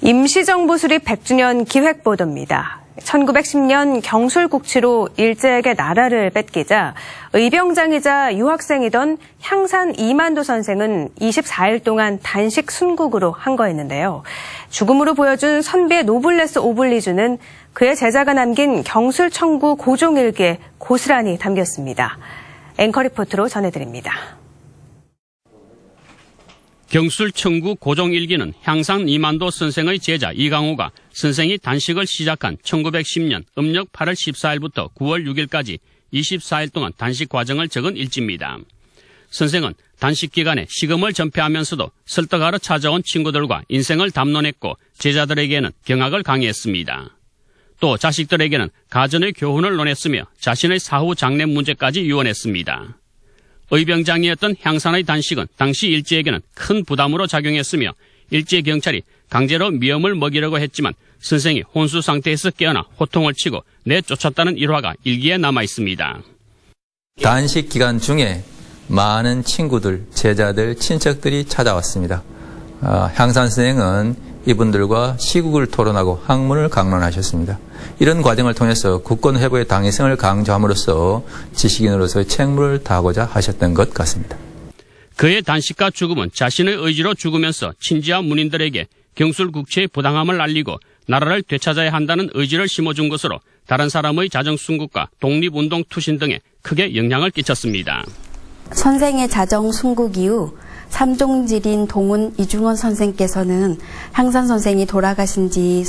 임시정부 수립 100주년 기획보도입니다. 1910년 경술국치로 일제에게 나라를 뺏기자 의병장이자 유학생이던 향산 이만도 선생은 24일 동안 단식 순국으로 한거했는데요. 죽음으로 보여준 선비의 노블레스 오블리주는 그의 제자가 남긴 경술 청구 고종일기에 고스란히 담겼습니다. 앵커 리포트로 전해드립니다. 경술청구 고종 일기는 향상 이만도 선생의 제자 이강호가 선생이 단식을 시작한 1910년 음력 8월 14일부터 9월 6일까지 24일 동안 단식 과정을 적은 일지입니다. 선생은 단식 기간에 식음을 전폐하면서도 설득하러 찾아온 친구들과 인생을 담론했고 제자들에게는 경악을 강의했습니다. 또 자식들에게는 가전의 교훈을 논했으며 자신의 사후 장래 문제까지 유언했습니다. 의병장이었던 향산의 단식은 당시 일제에게는 큰 부담으로 작용했으며 일제 경찰이 강제로 미염을 먹이려고 했지만 선생이 혼수 상태에서 깨어나 호통을 치고 내쫓았다는 일화가 일기에 남아 있습니다. 단식 기간 중에 많은 친구들, 제자들, 친척들이 찾아왔습니다. 어, 향산 선생은 이분들과 시국을 토론하고 학문을 강론하셨습니다. 이런 과정을 통해서 국권 회복의 당위성을 강조함으로써 지식인으로서의 책무를 다하고자 하셨던 것 같습니다. 그의 단식과 죽음은 자신의 의지로 죽으면서 친지와 문인들에게 경술국체의 부당함을 알리고 나라를 되찾아야 한다는 의지를 심어준 것으로 다른 사람의 자정순국과 독립운동 투신 등에 크게 영향을 끼쳤습니다. 선생의 자정순국 이후 삼종질인 동훈 이중원 선생께서는 향산 선생이 돌아가신 지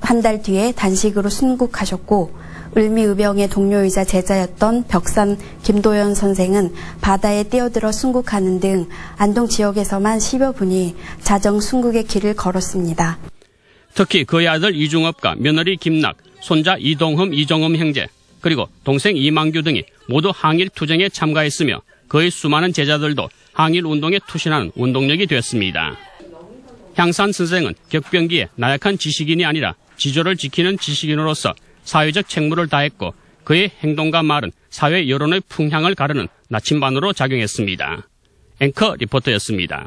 한 달 뒤에 단식으로 순국하셨고 을미의병의 동료이자 제자였던 벽산 김도연 선생은 바다에 뛰어들어 순국하는 등 안동 지역에서만 10여 분이 자정 순국의 길을 걸었습니다. 특히 그의 아들 이중업과 며느리 김낙, 손자 이동흠, 이정흠 형제, 그리고 동생 이망규 등이 모두 항일 투쟁에 참가했으며 그의 수많은 제자들도 항일 운동에 투신하는 운동력이 되었습니다. 향산 선생은 격변기에 나약한 지식인이 아니라 지조를 지키는 지식인으로서 사회적 책무를 다했고 그의 행동과 말은 사회 여론의 풍향을 가르는 나침반으로 작용했습니다. 앵커 리포터였습니다.